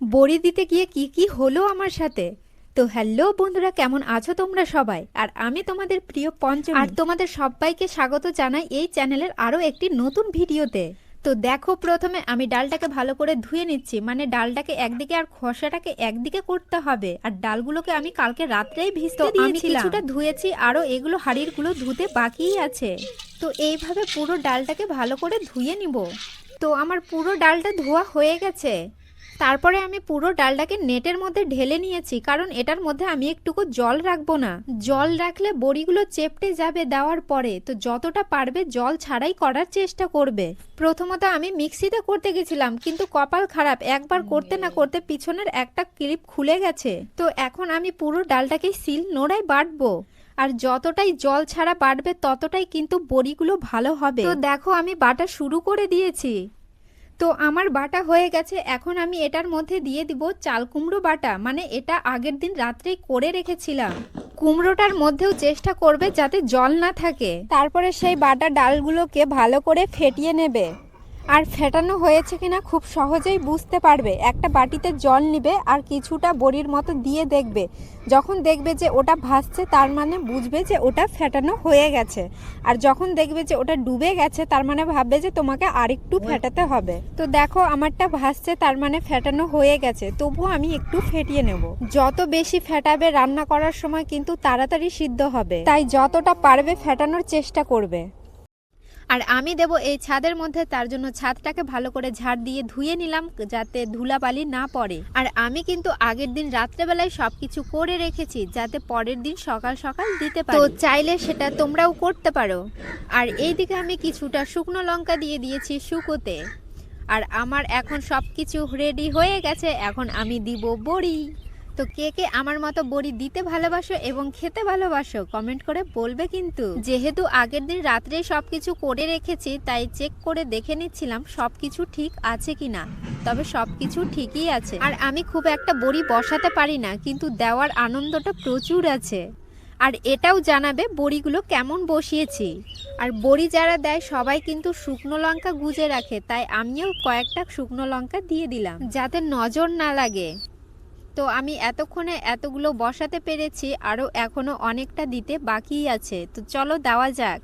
বড়ি দিতে গিয়ে কি কি হলো আমার সাথে? তো হ্যালো বন্ধুরা কেমন আছো তোমরা সবাই? আর আমি তোমাদের প্রিয় পঞ্চম। আর তোমাদের সবাইকে স্বাগত জানাই এই চ্যানেলের আরও একটি নতুন ভিডিওতে। তো দেখো প্রথমে আমি ডালটাকে ভালো করে ধুয়ে নিচ্ছি। মানে ডালটাকে একদিকে আর খোসাটাকে একদিকে করতে হবে। আর ডালগুলোকে আমি কালকে রাত্রেই ভিজতে দিয়েছিলাম আমি কিছুটা ধুয়েছি আরও এগুলো হাড়িরগুলো ধুতে বাকিই আছে। তো এইভাবে পুরো ডালটাকে ভালো করে ধুয়ে নিব। তো আমার পুরো ডালটা ধোয়া হয়ে গেছে। তারপরে আমি পুরো ডালটাকে নেটের মধ্যে ঢেলে নিয়েছি, কারণ এটার মধ্যে আমি একটুকু জল রাখব না। জল রাখলে বড়িগুলো চেপটে যাবে দেওয়ার পরে, তো যতটা পারবে জল ছাড়াই করার চেষ্টা করবে। প্রথমত আমি মিক্সিতে করতে গেছিলাম, কিন্তু কপাল খারাপ, একবার করতে না করতে পিছনের একটা ক্লিপ খুলে গেছে। তো এখন আমি পুরো ডালটাকে সিল নোড়ায় বাটবো, আর যতটাই জল ছাড়া বাটবে ততটাই কিন্তু বড়িগুলো ভালো হবে। তো দেখো আমি বাটা শুরু করে দিয়েছি। তো আমার বাটা হয়ে গেছে, এখন আমি এটার মধ্যে দিয়ে দিব চাল কুমড়ো বাটা। মানে এটা আগের দিন রাত্রেই করে রেখেছিলাম। কুমড়োটার মধ্যেও চেষ্টা করবে যাতে জল না থাকে। তারপরে সেই বাটা ডালগুলোকে ভালো করে ফেটিয়ে নেবে। আর ফেটানো হয়েছে কিনা খুব সহজেই বুঝতে পারবে। একটা বাটিতে জল নিবে আর কিছুটা বড়ির মতো দিয়ে দেখবে। যখন দেখবে যে ওটা ভাসছে তার মানে বুঝবে যে ওটা ফেটানো হয়ে গেছে। আর যখন দেখবে যে ওটা ডুবে গেছে তার মানে ভাববে যে তোমাকে আরেকটু ফেটাতে হবে। তো দেখো আমারটা ভাসছে তার মানে ফেটানো হয়ে গেছে। তবুও আমি একটু ফেটিয়ে নেব। যত বেশি ফেটাবে রান্না করার সময় কিন্তু তাড়াতাড়ি সিদ্ধ হবে। তাই যতটা পারবে ফেটানোর চেষ্টা করবে। আর আমি দেব এই ছাদের মধ্যে তার জন্য ছাদটাকে ভালো করে ঝাড় দিয়ে ধুয়ে নিলাম যাতে ধুলাবালি না পড়ে। আর আমি কিন্তু আগের দিন রাত্রেবেলায় সবকিছু করে রেখেছি যাতে পরের দিন সকাল সকাল দিতে পারি। তো চাইলে সেটা তোমরাও করতে পারো। আর এইদিকে আমি কিছুটা শুকনো লঙ্কা দিয়ে দিয়েছি শুকোতে। আর আমার এখন সব কিছু রেডি হয়ে গেছে এখন আমি দিব বড়ি। তো কে কে আমার মতো বড়ি দিতে ভালোবাসো এবং খেতে ভালোবাসো কমেন্ট করে বলবে কিন্তু। যেহেতু আগের দিন রাত্রে সবকিছু করে রেখেছি, তাই চেক করে দেখে নিচ্ছিলাম সবকিছু ঠিক আছে কিনা। তবে সবকিছু ঠিকই আছে। আর আমি খুব একটা বড়ি বসাতে পারি না, কিন্তু দেওয়ার আনন্দটা প্রচুর আছে। আর এটাও জানাবে বড়িগুলো কেমন বসিয়েছি। আর বড়ি যারা দেয়, সবাই কিন্তু শুকনো লঙ্কা গুজে রাখে, তাই আমিও কয়েকটা শুকনো লঙ্কা দিয়ে দিলাম, যাতে নজর না লাগে। তো আমি এতক্ষণে এতগুলো বসাতে পেরেছি, আরও এখনও অনেকটা দিতে বাকিই আছে। তো চলো দেওয়া যাক।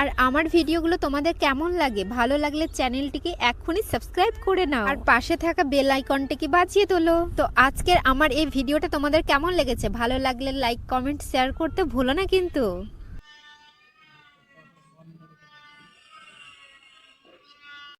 আর আমার ভিডিওগুলো তোমাদের কেমন লাগে? ভালো লাগলে চ্যানেলটিকে এক্ষুনি সাবস্ক্রাইব করে নাও। আর পাশে থাকা বেল আইকনটিকে বাজিয়ে তোলো। তো আজকের আমার এই ভিডিওটা তোমাদের কেমন লেগেছে? ভালো লাগলে লাইক, কমেন্ট, শেয়ার করতে ভুলো না কিন্তু।